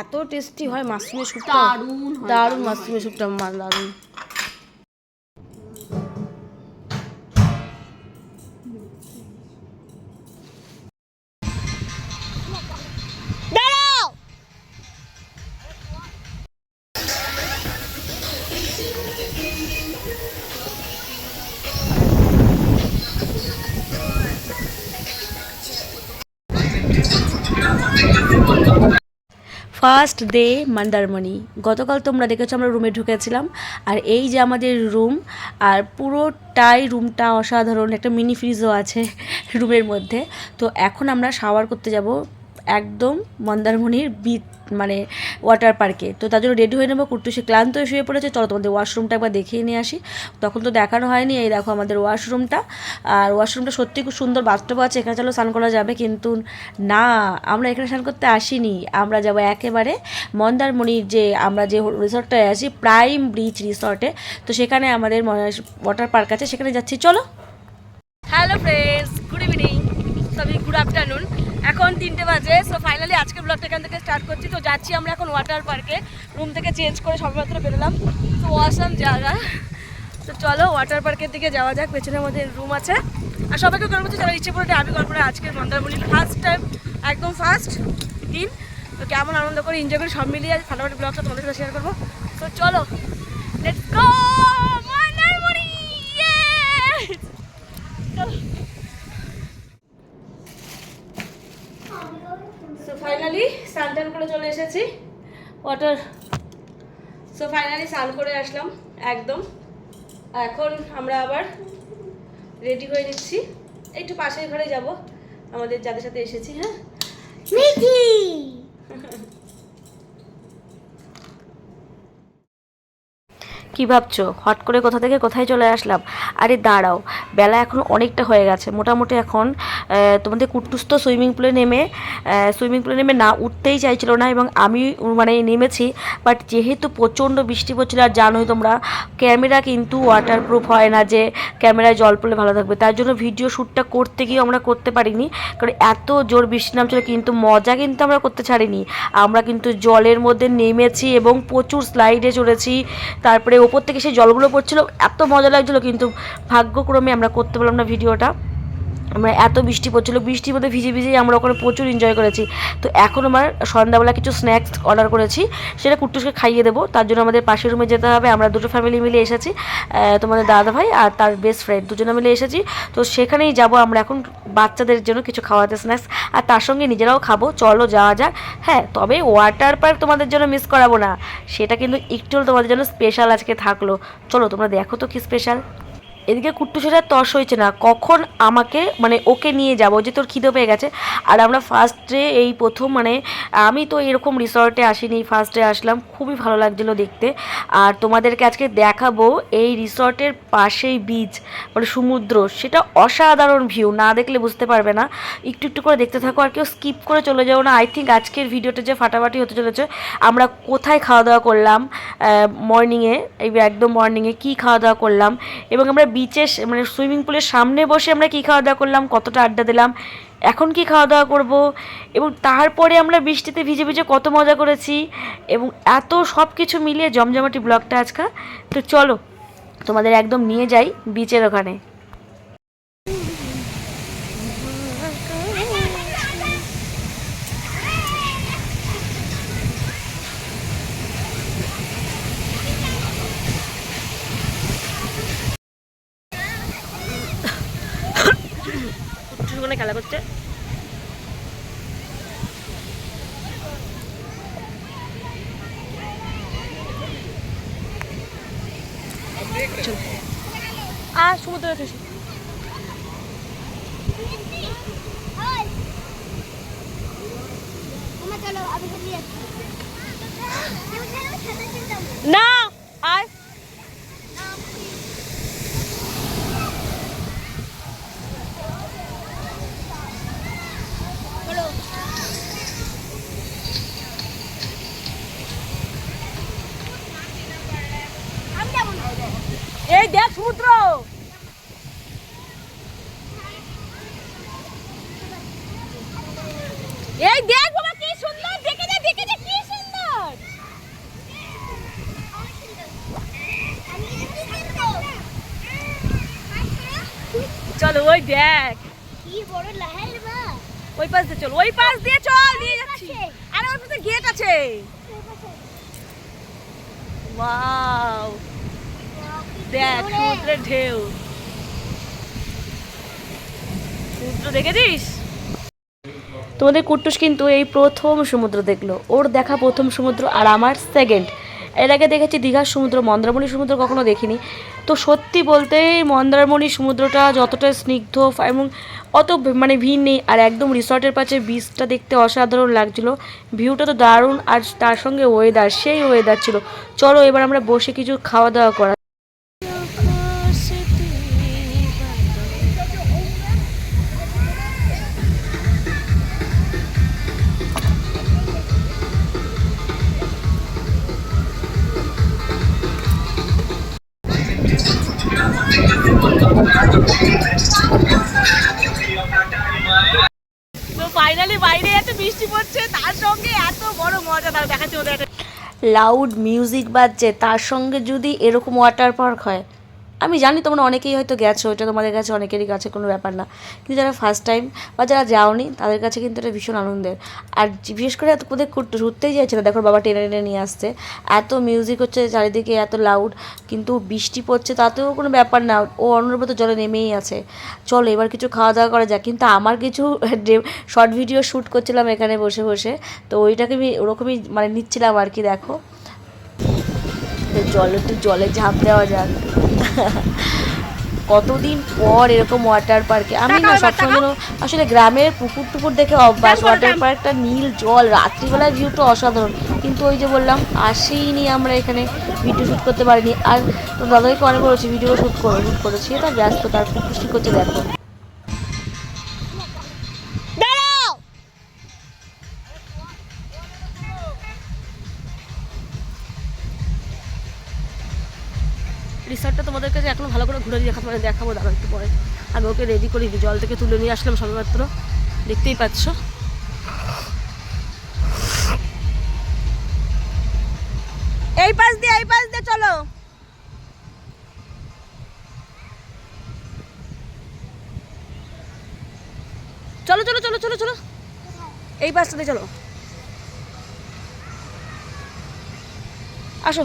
এত টেস্টি হয় মাশরুমের স্যুপটা। দারুণ হয়, দারুণ মাশরুমের স্যুপটা দারুণ। First day Mandarmani. গতকাল তোমরা দেখেছ আমরা রুমে ঢুকেছিলাম। আর এই যে আমাদের রুম, আর পুরোটাই রুমটা অসাধারণ, একটা মিনি ফ্রিজও আছে রুমের মধ্যে। তো এখন আমরা শাওয়ার করতে যাব একদম মন্দারমণির বিচ মানে ওয়াটার পার্কে তো তার জন্য রেডি হয়ে নেব কুট্টুসে ক্লান্ত হয়ে শুয়ে পড়েছে। চলো তোমাদের ওয়াশরুমটা একবার দেখিয়ে নিয়ে আসি। তখন তো দেখানো হয়নি। এই দেখো আমাদের ওয়াশরুমটা আর ওয়াশরুমটা সত্যি খুব সুন্দর বাথটব আছে। এখানে চলো স্নান করা যাবে। কিন্তু না, আমরা এখানে স্নান করতে আসিনি। আমরা যাব একেবারে মন্দারমণির যে আমরা যে রিসর্টটায় আছি প্রাইম ব্রিজ রিসর্টে তো সেখানে আমাদের ওয়াটার পার্ক আছে। সেখানে যাচ্ছি। চলো। হ্যালো ফ্রেন্ডস গুড ইভিনিং সবই গুড আফটারনুন এখন তিনটে বাজে সো ফাইনালি আজকে ব্লগটা এখান থেকে স্টার্ট করছি। তো যাচ্ছি আমরা এখন ওয়াটার পার্কে রুম থেকে চেঞ্জ করে সবেমাত্র বেরোলাম। তো ওয়াসাম জায়গা। তো চলো ওয়াটার পার্কের দিকে যাওয়া যাক, পেছনে আমাদের রুম আছে। আর সবাইকে গল্প করছি যারা ইচ্ছে করে আমি গল্প করে আজকের মন্দারমণির ফার্স্ট টাইম একদম ফার্স্ট দিন। তো কেমন আনন্দ করে এনজয় করে সব মিলিয়ে ফাটাফাটি ব্লগটা তোমাদের সাথে শেয়ার করব। তো চলো লেটস গো মন্দারমণি Yes! চলো সো ফাইনালি স্নান টান করে চলে এসেছি। ওয়াটার সো ফাইনালি স্নান করে আসলাম একদম। এখন আমরা আবার রেডি হয়ে নিচ্ছি। একটু পাশের ঘরে যাব আমাদের যাদের সাথে এসেছি হ্যাঁ? কি ভাবছ? হট করে কোথা থেকে কোথায় চলে আসলাম? আরে দাঁড়াও বেলা এখন অনেকটা হয়ে গেছে। মোটামুটি এখন তোমাদের কুট্টুস তো সুইমিং পুলে নেমে সুইমিং পুলে নেমে না উঠতেই চাইছিল না এবং আমি মানে নেমেছি। বাট যেহেতু প্রচণ্ড বৃষ্টি পড়ছিল, আর জানোই তোমরা, ক্যামেরা কিন্তু ওয়াটারপ্রুফ হয় না যে ক্যামেরায় জল পড়লে ভালো থাকবে। তার জন্য ভিডিও শ্যুটটা করতে গিয়েও আমরা করতে পারিনি। কারণ এত জোর বৃষ্টি নামছিল, কিন্তু মজা কিন্তু আমরা করতে ছাড়িনি। আমরা কিন্তু জলের মধ্যে নেমেছি এবং প্রচুর স্লাইডে চড়েছি। তারপরে ওপর থেকে সেই জলগুলো পড়ছিল, এত মজা লাগছিল, কিন্তু ভাগ্যক্রমে আমরা করতে পারলাম না ভিডিওটা আমরা এত বৃষ্টি পড়ছিলো, বৃষ্টির মধ্যে ভিজে ভিজেই আমরা ওখানে প্রচুর এনজয় করেছি। তো এখন আমার সন্ধ্যাবেলা কিছু স্ন্যাক্স অর্ডার করেছি, সেটা কুট্টুসকে খাইয়ে দেবো, তার জন্য আমাদের পাশের রুমে যেতে হবে, আমরা দুটো ফ্যামিলি মিলে এসেছি তোমাদের দাদা ভাই আর তার বেস্ট ফ্রেন্ড দুজনে মিলে এসেছি। তো সেখানেই যাব আমরা এখন বাচ্চাদের জন্য কিছু খাওয়াতে স্ন্যাক্স আর তার সঙ্গে নিজেরাও খাব, চলো যাওয়া যাক। হ্যাঁ তবে ওয়াটার পার্ক তোমাদের জন্য মিস করাবো না, সেটা কিন্তু একটু তোমাদের জন্য স্পেশাল আজকে থাকল। চলো তোমরা দেখো তো কি স্পেশাল এদিকে কুট্টু সেটা তস হয়েছে না। কখন আমাকে মানে ওকে নিয়ে যাব, যে তোর খিদে পেয়ে গেছে। আর আমরা ফার্স্টে এই প্রথম মানে আমি তো এরকম রিসর্টে আসিনি ফার্স্টে আসলাম। খুবই ভালো লাগছিল দেখতে। আর তোমাদেরকে আজকে দেখাবো এই রিসর্টের পাশেই বিচ মানে সমুদ্র। সেটা অসাধারণ ভিউ না দেখলে বুঝতে পারবে না। একটু একটু করে দেখতে থাকো, আর কেউ স্কিপ করে চলে যাও না। আই থিঙ্ক আজকের ভিডিওটা যে ফাটাফাটি হতে চলেছে, আমরা কোথায় খাওয়া দাওয়া করলাম মর্নিংয়ে এই একদম মর্নিংয়ে কী খাওয়া দাওয়া করলাম, এবং আমরা বিচে মানে সুইমিং পুলের সামনে বসে আমরা কী খাওয়া দাওয়া করলাম, কতটা আড্ডা দিলাম, এখন কি খাওয়া দাওয়া করব, এবং তারপরে আমরা বৃষ্টিতে ভিজে ভিজে কত মজা করেছি, এবং এত সব কিছু মিলিয়ে জমজমাটি ব্লগটা আজকাল তো চলো, তোমাদের একদম নিয়ে যাই বিচের ওখানে। খেলা করছে। আর সমুদ্রে যাচ্ছি। না আর এই দেখ সমুদ্র এই দেখ বাবা কি সুন্দর দেখে যা দেখে যা কি সুন্দর চলো ওই দেখ। কি বড় লাহের বা ওই পাশ দিয়ে চল ওই পাশ দিয়ে চল নিয়ে যাচ্ছি। আরে ওর পাশে গেট আছে। ওয়াও। দেখ সমুদ্রের ঢেউ। সমুদ্র দেখেছিস? তোমাদের কুট্টুস কিন্তু এই প্রথম সমুদ্র দেখল। ওর দেখা প্রথম সমুদ্র আর আমার সেকেন্ড এর আগে দেখেছি দীঘার সমুদ্র মন্দারমণি সমুদ্র কখনো দেখিনি। তো সত্যি বলতে মন্দারমণি সমুদ্রটা যতটা স্নিগ্ধ এবং অত মানে ভিড় নেই আর একদম রিসর্টের পাশে বিচটা দেখতে অসাধারণ লাগছিল। ভিউটা তো দারুণ আর তার সঙ্গে ওয়েদার সেই ওয়েদার ছিল। চলো এবার আমরা বসে কিছু খাওয়া দাওয়া করা লাউড মিউজিক বাজছে তার সঙ্গে যদি এরকম ওয়াটার পার্ক হয় আমি জানি তোমরা অনেকেই হয়তো গেছো, এটা তোমাদের কাছে, অনেকেরই কাছে কোনো ব্যাপার না। কিন্তু যারা ফার্স্ট টাইম বা যারা যাওনি, তাদের কাছে কিন্তু এটা ভীষণ আনন্দের। আর বিশেষ করে এত কোথায় ঘুরতে ঘুরতেই যাচ্ছে না, দেখো বাবা টেনে টেনে নিয়ে আসছে। এত মিউজিক হচ্ছে চারিদিকে, এত লাউড কিন্তু বৃষ্টি পড়ছে, তাতেও কোনো ব্যাপার না। ও অনবরত জলে নেমেই আছে। চলো এবার কিছু খাওয়া দাওয়া করা যাক। কিন্তু আমার কিছু শর্ট ভিডিও শ্যুট করছিলাম এখানে বসে বসে। তো ওইটাকে আমি ওরকমই মানে নিচ্ছিলাম আর কি, দেখো। জলে একটু জলে ঝাঁপ দেওয়া যাক। কতদিন পর এরকম ওয়াটার পার্কে আমি না সবসময় আসলে গ্রামের পুকুর টুকুর দেখে অভ্যাস ওয়াটার পার্কটা নীল জল রাত্রিবেলার ভিউটা অসাধারণ। কিন্তু ওই যে বললাম আসেইনি আমরা এখানে ভিডিও শ্যুট করতে পারিনি। আর তো দাদাকে অনেক বলেছি ভিডিও শ্যুট করো শ্যুট করেছি। এটা ব্যস্ত তার পুকুর খুশি করছে দেখো। তোমাদের কাছে এখনও ভালো করে ঘুরে দেখাবো মানে দেখাবো দাঁড়া একটু পরে। আগে ওকে রেডি করি জল থেকে তুলে নিয়ে আসলাম সবেমাত্র। দেখতেই পাচ্ছ? এই পাশ দিয়ে, এই পাশ দিয়ে চলো। চলো চলো চলো চলো চলো। এই পাশটা দিয়ে চলো। আসো।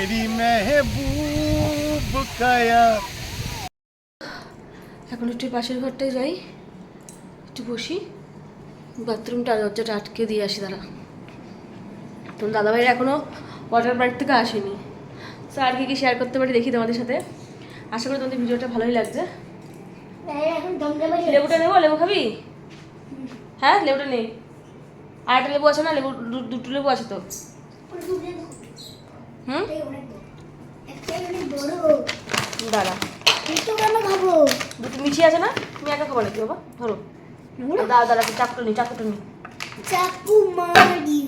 মেরি মেহবুব কায়া এখন একটু পাশের ঘরটায় যাই। একটু বসি। বাথরুমটা দরজাটা আটকে দিয়ে আসি দাঁড়া। তোমার দাদাভাইয়ের এখনও ওয়াটার পার্ক থেকে আসেনি। তো আর কি কি শেয়ার করতে পারি দেখি তোমাদের সাথে। আশা করি তোমাদের ভিডিওটা ভালোই লাগছে। লেবুটা নেব? লেবু খাবি? হ্যাঁ লেবুটা নেই আরেকটা লেবু আছে না? লেবু দুটো লেবু আছে তো। হুম? দাঁড়া। দুটো আছে না? তুমি একা খাব নাকি বাবা? ধরো। দাঁড়া নি নি। চাকু মারি।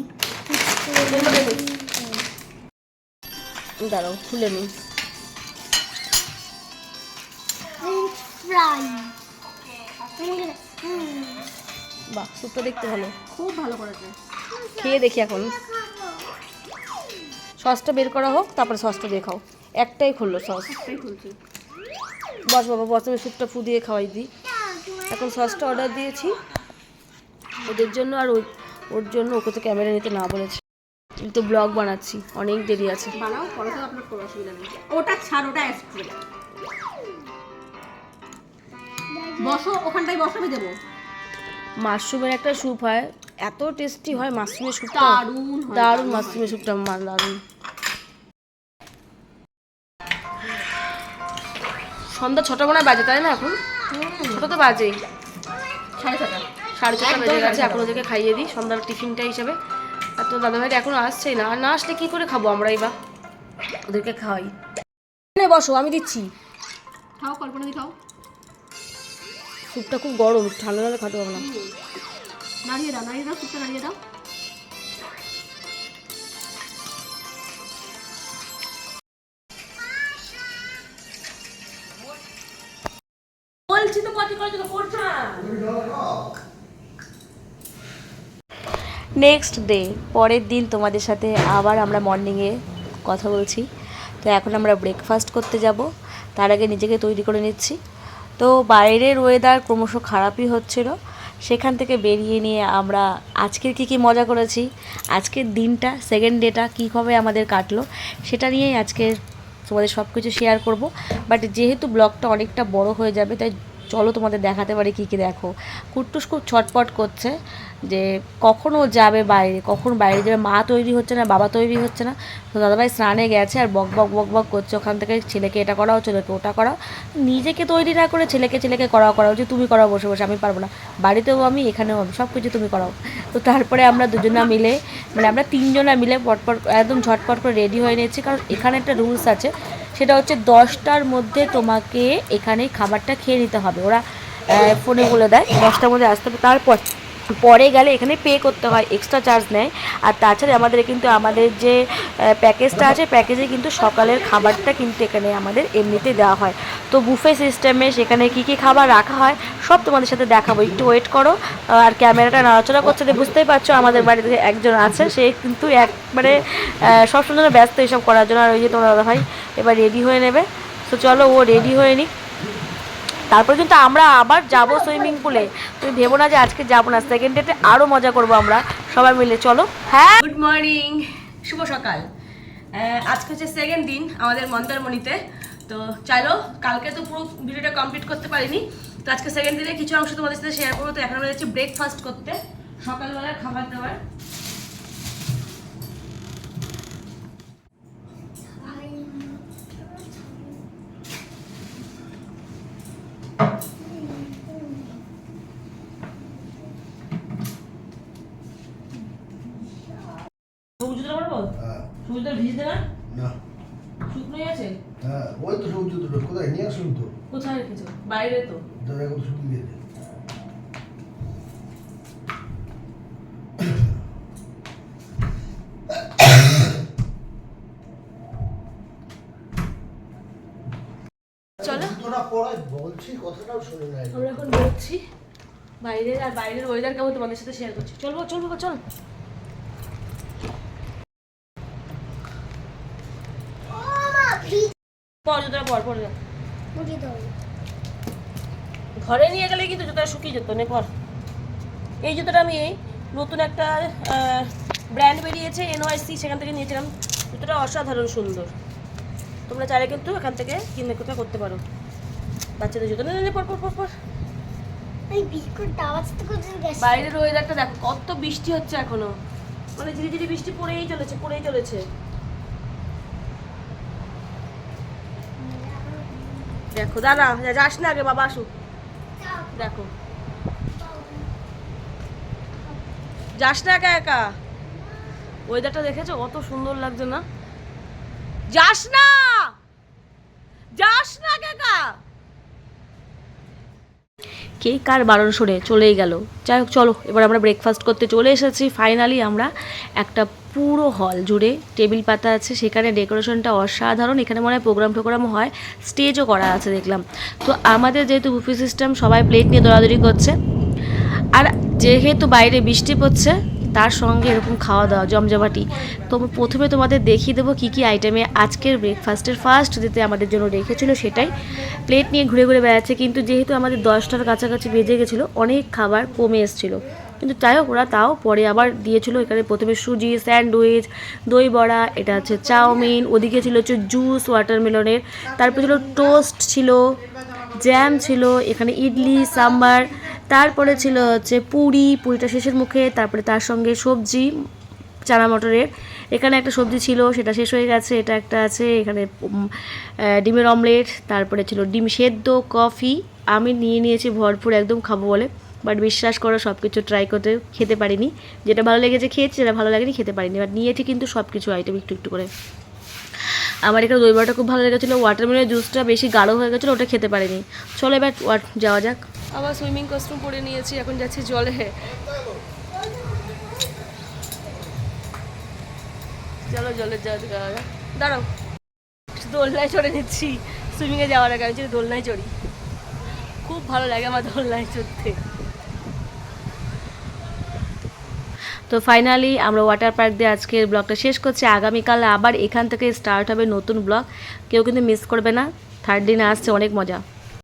দাঁড়াও খুলে নিই ফ্রেঞ্চ ফ্রাই বাহ দেখতে ভালো। খুব ভালো করেছে। খেয়ে দেখি এখন। সসটা বের করা হোক তারপরে সসটা দিয়ে খাও। একটাই খুললো সস। বস বাবা বস আমি স্যুপটা ফু দিয়ে খাওয়াই দিই। এখন সসটা অর্ডার দিয়েছি। ওদের জন্য আর ওই ওর জন্য ওকে তো ক্যামেরা নিতে না বলেছি। কিন্তু ব্লগ বানাচ্ছি অনেক দেরি আছে। বানাও পরে তো আপলোড করো অসুবিধা নেই। ওটা ছাড় ওটা এক্সট্রা বসো ওখানটাই বসো আমি দেবো। মাশরুমের একটা স্যুপ হয়। এত টেস্টি হয় মাশরুমের স্যুপটা দারুণ দারুণ মাশরুমের স্যুপটা মা দারুণ। সন্ধ্যা ছটা মনে বাজে তাই না এখন? ছটা তো বাজেই। সাড়ে ছটা। সাড়ে ছটা একদম বেজে গেছে এখন ওদেরকে খাইয়ে দিই সন্ধ্যার টিফিনটা হিসাবে। আর তো দাদাভাইটা এখনও আসছেই না আর না আসলে কী করে খাব আমরাই বা? ওদেরকে খাওয়াই। এখানে বসো আমি দিচ্ছি। খাও কল্পনা দি খাও। স্যুপটা খুব গরম ঠান্ডা হলে খাতে পারব না। নাড়িয়ে দাও নাড়িয়ে দাও, সুপটা নাড়িয়ে দাও। নেক্সট ডে পরের দিন তোমাদের সাথে আবার আমরা মর্নিংয়ে কথা বলছি। তো এখন আমরা ব্রেকফাস্ট করতে যাব। তার আগে নিজেকে তৈরি করে নিচ্ছি। তো বাইরের ওয়েদার ক্রমশ খারাপই হচ্ছিল। সেখান থেকে বেরিয়ে নিয়ে আমরা আজকের কি কি মজা করেছি, আজকের দিনটা সেকেন্ড ডেটা কীভাবে আমাদের কাটলো, সেটা নিয়েই আজকের তোমাদের সব কিছু শেয়ার করব। বাট যেহেতু ব্লগটা অনেকটা বড় হয়ে যাবে, তাই চলো তোমাদের দেখাতে পারি কী কী দেখো। কুট্টুস খুব ছটপট করছে যে কখনও যাবে বাইরে, কখন বাইরে যাবে, মা তৈরি হচ্ছে না, বাবা তৈরি হচ্ছে না। তো দাদাভাই স্নানে গেছে আর বক বক বক বক করছে, ওখান থেকে ছেলেকে এটা করাও, ছেলেকে ওটা করাও। নিজেকে তৈরি না করে ছেলেকে ছেলেকে করাও করাও যে তুমি করাও বসে বসে, আমি পারব না। বাড়িতেও আমি, এখানেও আমি, সব কিছু তুমি করাও। তো তারপরে আমরা দুজনা মিলে মানে আমরা তিনজনা মিলে পটপট, একদম ঝটপট করে রেডি হয়ে নিয়েছি। কারণ এখানে একটা রুলস আছে সেটা হচ্ছে দশটার মধ্যে তোমাকে এখানে খাবারটা খেয়ে নিতে হবে। ওরা ফোনে বলে দেয়, দশটার মধ্যে আসতে হবে। তারপর পরে গেলে এখানে পে করতে হয় এক্সট্রা চার্জ নেয়। আর তাছাড়া আমাদের কিন্তু আমাদের যে প্যাকেজটা আছে প্যাকেজে কিন্তু সকালের খাবারটা কিন্তু এখানে আমাদের এমনিতে দেওয়া হয়। তো বুফে সিস্টেমে সেখানে কি কি খাবার রাখা হয়, সব তোমাদের সাথে দেখাবো। একটু ওয়েট করো। আর ক্যামেরাটা নাড়াচড়া করছে যে বুঝতেই পারছ, আমাদের বাড়িতে একজন আছে, সে কিন্তু একবারে সবসময় জন্য ব্যস্ত এসব করার জন্য। আর ওই যে তোমার দাদা ভাই এবার রেডি হয়ে নেবে। তো চলো ও রেডি হয়ে নিক। তারপর কিন্তু আমরা আবার যাব সুইমিং পুলে। তুমি ভেবো না যে আজকে যাব না সেকেন্ড ডেতে আরও মজা করব আমরা, সবাই মিলে। চলো হ্যাঁ? গুড মর্নিং শুভ সকাল। আজকে হচ্ছে সেকেন্ড দিন আমাদের মন্দারমণিতে। তো চলো, কালকে তো পুরো ভিডিওটা কমপ্লিট করতে পারিনি। তো আজকে সেকেন্ড দিনে কিছু অংশ তোমাদের সাথে শেয়ার করব। তো এখন আমরা যাচ্ছি ব্রেকফাস্ট করতে, সকালবেলার খাবার দাবার সবুজ জুতো পারব হ্যাঁ সবুজ জুতো ভিজতে না না শুকনোই আছে? হ্যাঁ ওই তো সবজি দুটো কোথায়? নিয়ে আসুন তো। কোথায় রেখেছো? বাইরে তো। দাদা কত শুকিয়ে আমরা এখন বেরোচ্ছি বাইরের আর বাইরের ওয়েদার কেমন তোমাদের সাথে শেয়ার করছি। চলবো চলবো চল ও মা ভিজ পর জুতোটা পর পর ঘরে নিয়ে গেলে কিন্তু জুতোটা শুকিয়ে যেত নে পর। এই জুতোটা আমি নতুন একটা ব্র্যান্ড বেরিয়েছে এনওয়াইসি সেখান থেকে নিয়েছিলাম। জুতোটা অসাধারণ সুন্দর। তোমরা চাইলে কিন্তু এখান থেকে কিনে কোথাও করতে পারো। বাচ্চাদের জুতো। নে নে, নে পর পর পর পর। বাইরের ওয়েদারটা দেখো কত বৃষ্টি হচ্ছে এখনও। মানে ধীরে ধীরে বৃষ্টি পড়েই চলেছে পড়েই চলেছে। দেখো, দাদা যাস না আগে বাবা, আসুক। দেখো। যাস না একা একা। ওয়েদারটা দেখেছ? কত সুন্দর লাগছে না? যাস না! যাস না একা কে কার বারণ শুনে? চলেই গেল। যাই হোক, চলো, এবার আমরা ব্রেকফাস্ট করতে চলে এসেছি। ফাইনালি আমরা একটা পুরো হল জুড়ে টেবিল পাতা আছে, সেখানে ডেকোরেশনটা অসাধারণ। এখানে মনে হয় প্রোগ্রাম টোগ্রাম হয় স্টেজও করা আছে দেখলাম। তো আমাদের যেহেতু বুফে সিস্টেম সবাই প্লেট নিয়ে দৌড়াদৌড়ি করছে। আর যেহেতু বাইরে বৃষ্টি পড়ছে, তার সঙ্গে এরকম খাওয়া দাওয়া, জমজমাটি। তো প্রথমে তোমাদের দেখিয়ে দেবো কী কী আইটেমে আজকের ব্রেকফাস্টের ফার্স্ট যেতে আমাদের জন্য রেখেছিল সেটাই। প্লেট নিয়ে ঘুরে ঘুরে বেড়াচ্ছে, কিন্তু যেহেতু আমাদের দশটার কাছাকাছি বেজে গেছিল, অনেক খাবার কমে এসেছিল। কিন্তু যাই হোক, ওরা তাও পরে আবার দিয়েছিল এখানে প্রথমে সুজি, স্যান্ডউইচ, দই বড়া, এটা হচ্ছে চাউমিন, ওদিকে ছিল হচ্ছে জুস, ওয়াটারমেলনের, তারপর ছিল টোস্ট ছিল, জ্যাম ছিল, এখানে ইডলি, সাম্বার, তারপরে ছিল হচ্ছে পুরি, পুরিটা শেষের মুখে, তারপরে তার সঙ্গে সবজি, চানা মটরের, এখানে একটা সবজি ছিল, সেটা শেষ হয়ে গেছে, এটা একটা আছে, এখানে ডিমের অমলেট, তারপরে ছিল ডিম সেদ্ধ, কফি, আমি নিয়ে নিয়েছি, ভরপুর একদম খাব বলে। বাট বিশ্বাস করো সব কিছু ট্রাই করতে খেতে পারিনি। যেটা ভালো লেগেছে খেয়েছি, যেটা ভালো লাগেনি খেতে পারিনি। বাট নিয়েছি কিন্তু সব কিছু আইটেম একটু একটু করে। আমার এখানে দই বড়াটা খুব ভালো লেগেছিলো ওয়াটারমেলনের জুসটা বেশি গাঢ় হয়ে গেছিল, ওটা খেতে পারিনি। চলো এবার ওয়াট- যাওয়া যাক। আবার সুইমিং কস্টিউম পরে নিয়েছি, এখন যাচ্ছি জলে। চলো জলে দাঁড়াও। দোলনায় চড়ে নিচ্ছি। সুইমিংয়ে যাওয়ার আগে আমি দোলনায় চড়ি। খুব ভালো লাগে আমার দোলনায় চড়তে। তো ফাইনালি আমরা ওয়াটার পার্ক দিয়ে আজকের ব্লগটা শেষ করছি। আগামীকাল আবার এখান থেকে স্টার্ট হবে নতুন ব্লগ কেউ কিন্তু মিস করবে না। থার্ড দিনে আসছে, অনেক মজা।